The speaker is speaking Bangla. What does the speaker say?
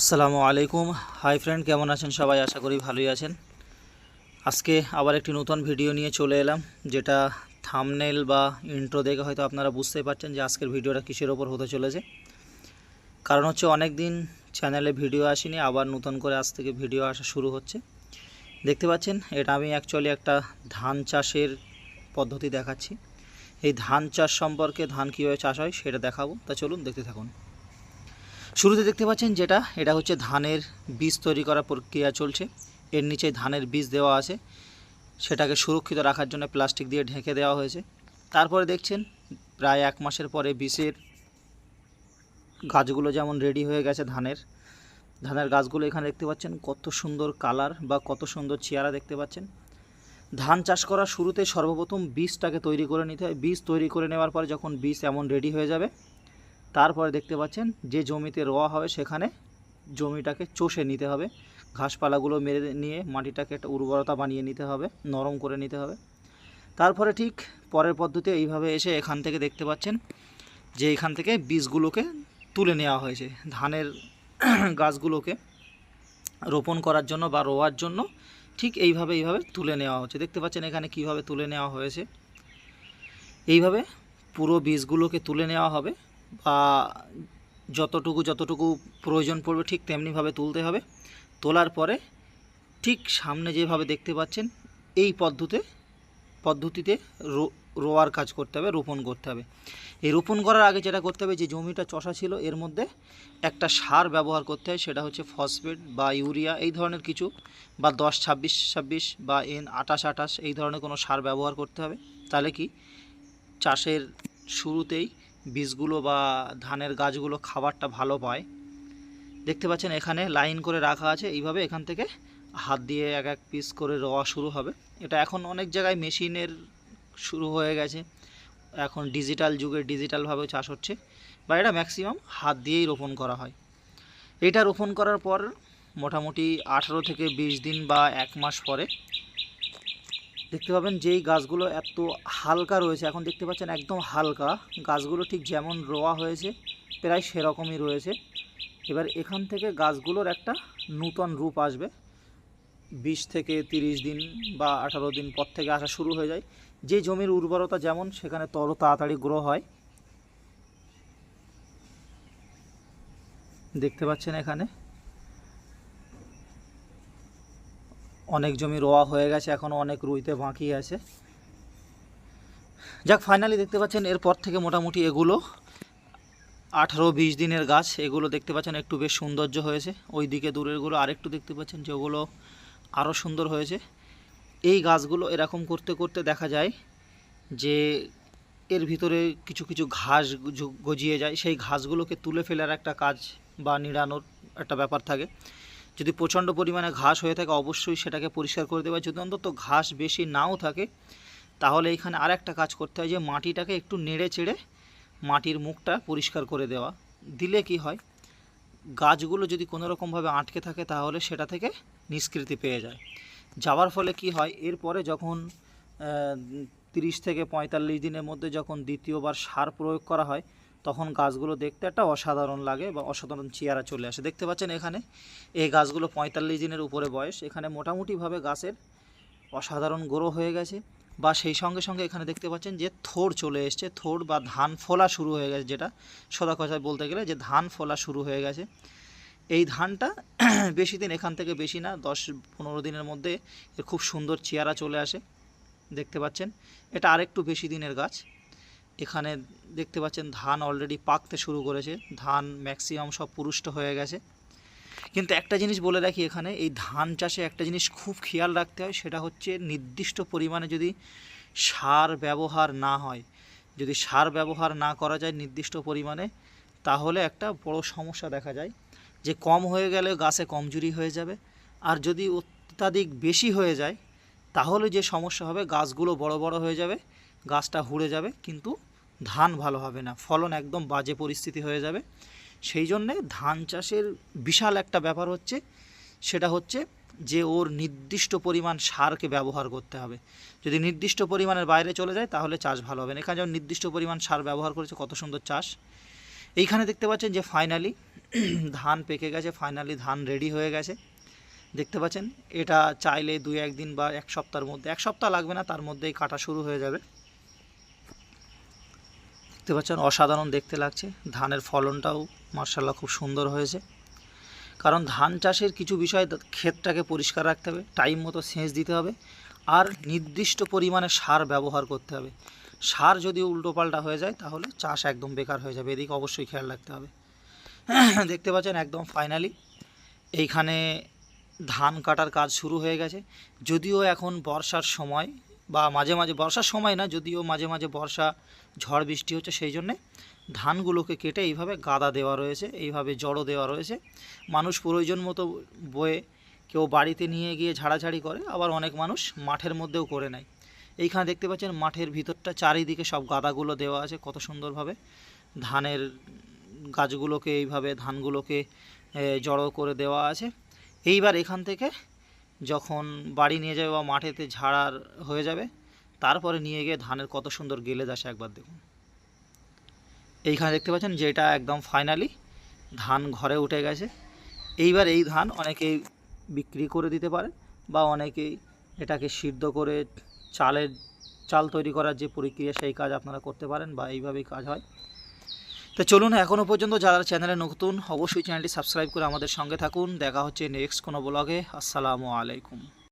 আসসালামু আলাইকুম। হাই ফ্রেন্ড, কেমন আছেন সবাই? আশা করি ভালোই আছেন। আজকে আবার একটি নতুন ভিডিও নিয়ে চলে এলাম, যেটা থামনেল বা ইন্ট্রো দেখে হয়তো আপনারা বুঝতেই পারছেন যে আজকের ভিডিওটা কিসের ওপর হতে চলেছে। কারণ হচ্ছে অনেক দিন চ্যানেলে ভিডিও আসেনি, আবার নতুন করে আজ থেকে ভিডিও আসা শুরু হচ্ছে। দেখতে পাচ্ছেন, এটা আমি অ্যাকচুয়ালি একটা ধান চাষের পদ্ধতি দেখাচ্ছি। এই ধান চাষ সম্পর্কে ধান কীভাবে চাষ হয় সেটা দেখাবো। তা চলুন দেখতে থাকুন। শুরুতে দেখতে পাচ্ছেন যেটা, এটা হচ্ছে ধানের বীজ তৈরি করার প্রক্রিয়া চলছে। এর নিচে ধানের বীজ দেওয়া আছে। সেটাকে সুরক্ষিত রাখার জন্য প্লাস্টিক দিয়ে ঢেকে দেওয়া হয়েছে। তারপরে দেখছেন, প্রায় এক মাসের পরে বীজের গাছগুলো যেমন রেডি হয়ে গেছে ধানের ধানের গাছগুলো এখানে দেখতে পাচ্ছেন কত সুন্দর কালার বা কত সুন্দর চেয়ারা দেখতে পাচ্ছেন। ধান চাষ করার শুরুতে সর্বপ্রথম বীজটাকে তৈরি করে নিতে হয়। বীজ তৈরি করে নেওয়ার পরে যখন বীজ এমন রেডি হয়ে যাবে তারপরে দেখতে পাচ্ছেন যে জমিতে রোয়া হবে সেখানে জমিটাকে চষে নিতে হবে। ঘাসপালাগুলো মেরে নিয়ে মাটিটাকে একটা উর্বরতা বানিয়ে নিতে হবে, নরম করে নিতে হবে। তারপরে ঠিক পরের পদ্ধতি এইভাবে এসে এখান থেকে দেখতে পাচ্ছেন যে এখান থেকে বীজগুলোকে তুলে নেওয়া হয়েছে। ধানের গাছগুলোকে রোপণ করার জন্য বা রোয়ার জন্য ঠিক এইভাবে এইভাবে তুলে নেওয়া হচ্ছে। দেখতে পাচ্ছেন এখানে কীভাবে তুলে নেওয়া হয়েছে। এইভাবে পুরো বীজগুলোকে তুলে নেওয়া হবে। বা যতটুকু যতটুকু প্রয়োজন পড়বে ঠিক তেমনিভাবে তুলতে হবে। তোলার পরে ঠিক সামনে যেভাবে দেখতে পাচ্ছেন, এই পদ্ধতিতে পদ্ধতিতে রোয়ার কাজ করতে হবে, রোপণ করতে হবে। এই রোপণ করার আগে যেটা করতে হবে, যে জমিটা চষা ছিল, এর মধ্যে একটা সার ব্যবহার করতে হয়, সেটা হচ্ছে ফসফেট বা ইউরিয়া, এই ধরনের কিছু, বা দশ ছাব্বিশ ছাব্বিশ বা এন আটাশ আটাশ এই ধরনের কোনো সার ব্যবহার করতে হবে। তাহলে কি, চাষের শুরুতেই বীজগুলো বা ধানের গাছগুলো খাবারটা ভালো পায়। দেখতে পাচ্ছেন এখানে লাইন করে রাখা আছে, এইভাবে এখান থেকে হাত দিয়ে এক এক পিস করে রোয়া শুরু হবে। এটা এখন অনেক জায়গায় মেশিনের শুরু হয়ে গেছে। এখন ডিজিটাল যুগে ডিজিটালভাবে চাষ হচ্ছে বা এটা ম্যাক্সিমাম হাত দিয়েই রোপণ করা হয়। এটা রোপণ করার পর মোটামুটি আঠারো থেকে বিশ দিন বা এক মাস পরে দেখতে পাবেন যেই গাছগুলো এত হালকা রয়েছে, এখন দেখতে পাচ্ছেন একদম হালকা। গাছগুলো ঠিক যেমন রোয়া হয়েছে, প্রায় সেরকমই রয়েছে। এবার এখান থেকে গাছগুলোর একটা নূতন রূপ আসবে। বিশ থেকে তিরিশ দিন বা আঠারো দিন পর থেকে আসা শুরু হয়ে যায়। যে জমির উর্বরতা যেমন, সেখানে তত তাড়াতাড়ি গ্রো হয়। দেখতে পাচ্ছেন এখানে। অনেক জমি রোয়া হয়ে গেছে এখনও অনেক রুইতে বাকি আছে। যাক ফাইনালি দেখতে পাচ্ছেন, এরপর থেকে মোটামুটি এগুলো আঠারো বিশ দিনের গাছ, এগুলো দেখতে পাচ্ছেন একটু বেশ সৌন্দর্য হয়েছে। ওই দিকে দূরেরগুলো আরেকটু দেখতে পাচ্ছেন যে ওগুলো আরও সুন্দর হয়েছে। এই গাছগুলো এরকম করতে করতে দেখা যায় যে এর ভিতরে কিছু কিছু ঘাস গজিয়ে যায়। সেই ঘাসগুলোকে তুলে ফেলার একটা কাজ বা নিড়ানোর একটা ব্যাপার থাকে। যদি প্রচণ্ড পরিমাণে ঘাস হয়ে থাকে, অবশ্যই সেটাকে পরিষ্কার করে দেওয়া যদি অন্তত ঘাস বেশি নাও থাকে, তাহলে এখানে আর একটা কাজ করতে হয় যে, মাটিটাকে একটু নেড়ে চেড়ে মাটির মুখটা পরিষ্কার করে দেওয়া। দিলে কি হয়, গাছগুলো যদি কোনো রকমভাবে আটকে থাকে, তাহলে সেটা থেকে নিষ্কৃতি পেয়ে যায়। যাওয়ার ফলে কি হয়, এরপরে যখন তিরিশ থেকে পঁয়তাল্লিশ দিনের মধ্যে যখন দ্বিতীয়বার সার প্রয়োগ করা হয় তখন গাছগুলো দেখতে একটা অসাধারণ লাগে বা অসাধারণ চেয়ারা চলে আসে। দেখতে পাচ্ছেন এখানে? এই গাছগুলো পঁয়তাল্লিশ দিনের উপরে বয়স। এখানে মোটামুটিভাবে গাছের অসাধারণ গ্রো হয়ে গেছে বা সেই সঙ্গে সঙ্গে এখানে দেখতে পাচ্ছেন যে থোড় চলে এসছে। থোড় বা ধান ফোলা শুরু হয়ে গেছে যেটা সদা কথায় বলতে গেলে যে ধান ফোলা শুরু হয়ে গেছে। এই ধানটা বেশি দিন এখান থেকে বেশি না, দশ পনেরো দিনের মধ্যে খুব সুন্দর চেয়ারা চলে আসে। দেখতে পাচ্ছেন? এটা আরেকটু বেশি দিনের গাছ। এখানে দেখতে পাচ্ছেন ধান অলরেডি পাকতে শুরু করেছে। ধান ম্যাক্সিমাম সব পুরুষ্ট হয়ে গেছে। কিন্তু একটা জিনিস বলে রাখি এখানে, এই ধান চাষে একটা জিনিস খুব খেয়াল রাখতে হয়, সেটা হচ্ছে নির্দিষ্ট পরিমাণে যদি সার ব্যবহার না হয়, যদি সার ব্যবহার না করা যায় নির্দিষ্ট পরিমাণে, তাহলে একটা বড় সমস্যা দেখা যায়। যে কম হয়ে গেলে গাছে কমজুরি হয়ে যাবে, আর যদি অত্যাধিক বেশি হয়ে যায়, তাহলে যে সমস্যা হবে, গাছগুলো বড় বড় হয়ে যাবে, গাছটা হুড়ে যাবে। কিন্তু ধান ভালো হবে না, ফলন একদম বাজে পরিস্থিতি হয়ে যাবে। সেই জন্যে ধান চাষের বিশাল একটা ব্যাপার হচ্ছে, সেটা হচ্ছে যে ওর নির্দিষ্ট পরিমাণ সারকে ব্যবহার করতে হবে। যদি নির্দিষ্ট পরিমাণের বাইরে চলে যায়, তাহলে চাষ ভালো হবে না। এখানে যেমন নির্দিষ্ট পরিমাণ সার ব্যবহার করেছে, কত সুন্দর চাষ। এইখানে দেখতে পাচ্ছেন যে ফাইনালি ধান পেকে গেছে ফাইনালি ধান রেডি হয়ে গেছে। দেখতে পাচ্ছেন, এটা চাইলে দুই একদিন বা এক সপ্তাহের মধ্যে, এক সপ্তাহ লাগবে না, তার মধ্যেই কাটা শুরু হয়ে যাবে। দেখতে পাচ্ছেন, অসাধারণ দেখতে লাগছে। ধানের ফলনটাও মার্শাল্লাহ খুব সুন্দর হয়েছে। কারণ ধান চাষের কিছু বিষয়, ক্ষেতটাকে পরিষ্কার রাখতে হবে, টাইম মতো সেচ দিতে হবে, আর নির্দিষ্ট পরিমাণে সার ব্যবহার করতে হবে। সার যদি উল্টোপাল্টা হয়ে যায়, তাহলে চাষ একদম বেকার হয়ে যাবে। এদিকে অবশ্যই খেয়াল রাখতে হবে। দেখতে পাচ্ছেন, একদম ফাইনালি এইখানে ধান কাটার কাজ শুরু হয়ে গেছে। যদিও এখন বর্ষার সময় বা মাঝে মাঝে বর্ষার সময় না, যদিও মাঝে মাঝে বর্ষা, ঝড়, বৃষ্টি হচ্ছে সেই জন্যে ধানগুলোকে কেটে এইভাবে গাদা দেওয়া রয়েছে, এইভাবে জড়ো দেওয়া রয়েছে। মানুষ প্রয়োজন মতো বয়ে কেউ বাড়িতে নিয়ে গিয়ে ঝাড়াঝাড়ি করে, আবার অনেক মানুষ মাঠের মধ্যেও করে নেয়। এইখানে দেখতে পাচ্ছেন মাঠের ভিতরটা চারিদিকে সব গাদাগুলো দেওয়া আছে, কত সুন্দরভাবে ধানের গাছগুলোকে এইভাবে ধানগুলোকে জড়ো করে দেওয়া আছে। এইবার এখান থেকে যখন বাড়ি নিয়ে যাবে বা মাঠেতে ঝাড়ার হয়ে যাবে, তারপরে নিয়ে গিয়ে ধানের কত সুন্দর গেলে আসে একবার দেখুন। এইখানে দেখতে পাচ্ছেন যে এটা একদম ফাইনালি ধান ঘরে উঠে গেছে। এইবার এই ধান অনেকেই বিক্রি করে দিতে পারে বা অনেকেই এটাকে সিদ্ধ করে চালের, চাল তৈরি করার যে প্রক্রিয়া, সেই কাজ আপনারা করতে পারেন বা এইভাবেই কাজ হয়। তো চলুন এখনও পর্যন্ত যারা চ্যানেলে নতুন, অবশ্যই চ্যানেলটি সাবস্ক্রাইব করে আমাদের সঙ্গে থাকুন। দেখা হচ্ছে নেক্সট কোনো ব্লগে আসসালামু আলাইকুম।